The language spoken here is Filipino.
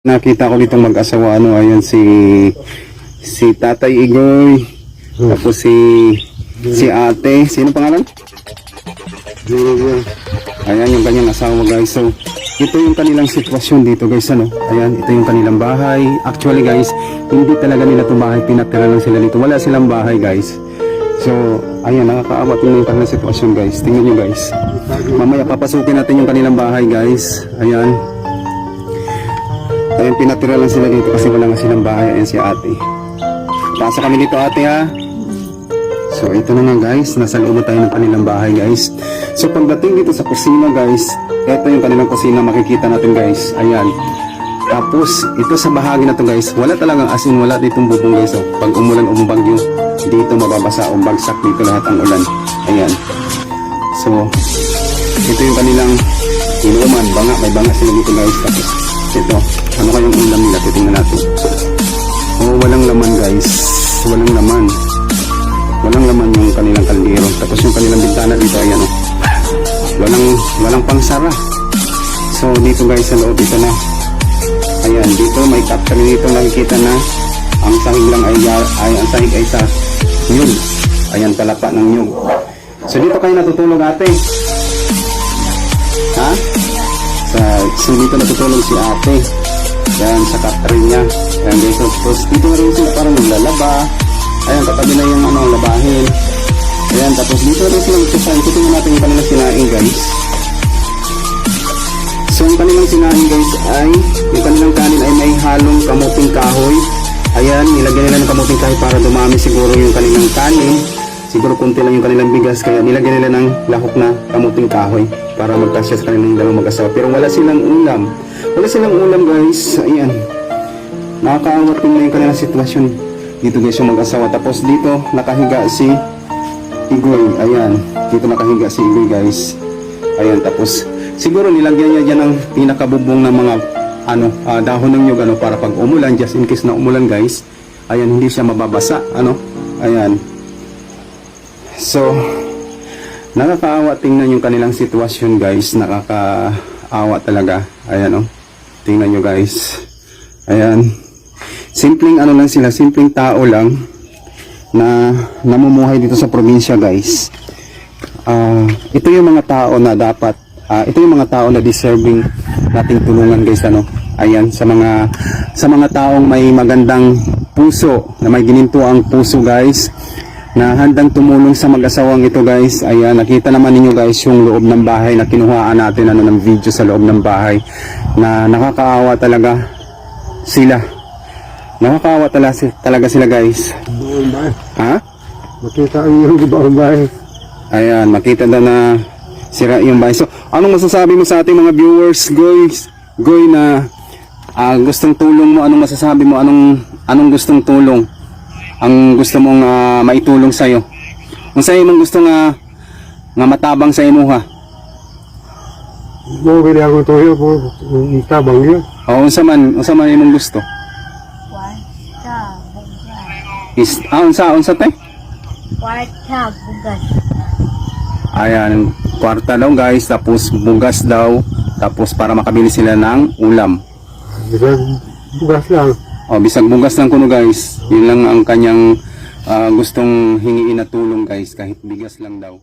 Nakita ko ditong mag-asawa ano, ayan si si Tatay Igoy, tapos si si Ate, sino pangalan? Ayan yung kanyang asawa guys. So, ito yung kanilang sitwasyon dito guys ano. Ayan, ito yung kanilang bahay. Actually guys, hindi talaga nila itong bahay. Pinatira lang sila dito. Wala silang bahay guys. So, ayan, nakakaawa tingnan yung kanilang sitwasyon guys. Tingnan nyo guys. Mamaya papasukin natin yung kanilang bahay guys. Ayan. Ayan, pinatira lang sila dito kasi wala nga silang bahay. Ayan si ate. Pasa kami dito ate ha. So ito na nga guys, nasa loob na tayo ng kanilang bahay guys. So pagdating dito sa kusina guys, ito yung kanilang kusina makikita natin guys. Ayan. Tapos ito sa bahagi na to guys, wala talagang asin, wala ditong bubong guys. Oh. Pag umulan o bagyo, dito mababasa o bagsak dito lahat ang ulan. Ayan. So ito yung kanilang inuman, banga, may banga sila dito guys. Tapos ito, ano kayong ulam nila? Titingnan natin. Oh, walang laman guys. Walang laman. Walang laman yung kanilang kaldero tapos yung kanilang bintana dito ayan oh. walang walang pangsara. So dito guys sa loob ito na. Ayan dito may capture dito nakikita na ang sahig lang ay, ay ang sahig ay sa nyug. Ayan palapa ng nyug. So dito kayo natutulog ate. Ha sa so dito natutulog si ate yan sa capture niya yan so, tapos dito na rin sila parang naglalaba Ayan, katabi na yung ano, labahin. Ayan, tapos dito rin sila magsasain. Titingnan natin yung kanilang sinaing guys. So, yung kanilang sinaing guys ay, yung kanilang kanin ay may halong kamuting kahoy. Ayan, nilagyan nila ng kamuting kahoy para dumami siguro yung kanilang kanin. Siguro kunti lang yung kanilang bigas, kaya nilagyan nila ng lahok na kamuting kahoy para magkasya sa kanilang dalawang mag-asawa. Pero wala silang ulam. Wala silang ulam guys. Ayan. Nakakaawa tingnan yung kanilang sitwasyon dito guys yung mag-asawa tapos dito nakahiga si Igoy ayan dito nakahiga si Igoy guys ayan tapos siguro nilagyan niya dyan ng pinakabubong ng mga ano ah, dahon ng nyug ano para pag umulan just in case na umulan guys ayan hindi siya mababasa ano ayan so nakakaawa tingnan yung kanilang sitwasyon guys. Nakakaawa talaga. Ayan oh. Tingnan nyo guys. Ayan. Simpleng ano lang sila, simpleng tao lang na namumuhay dito sa probinsya guys. Ah, ito yung mga tao na dapat ah, ito yung mga tao na deserving nating tulungan guys ano. Ayan sa mga sa mga taong may magandang puso, na may gininto puso guys na handang tumulong sa mag-asawang ito guys. Ayan, nakita naman ninyo guys yung loob ng bahay na kinuhaan natin ano ng video sa loob ng bahay na nakakaawa talaga sila Nakakawa talaga, si- talaga sila guys. Ha? Makita ang iyong buong bahay. Ayan, makita daw na sira yung bahay. So, anong masasabi mo sa ating mga viewers, guys? Goy na ah, gustong tulong mo, anong masasabi mo? Anong anong gustong tulong? Ang gusto mong ah, maitulong sa iyo? Kung sa imong gusto nga nga matabang sa imo ha. Buong kaya akong tuyo po. Itabang yun. O unsa man, unsa man imong gusto? Kwarta, bugas. Is ah, unsa unsa tay? Kwarta, bugas. Ayan, kwarta daw guys, tapos bugas daw, tapos para makabili sila ng ulam. Bugas lang. O, bisag bugas lang kuno guys. Yun lang ang kanyang ah, gustong hingiin na tulong guys, kahit bigas lang daw.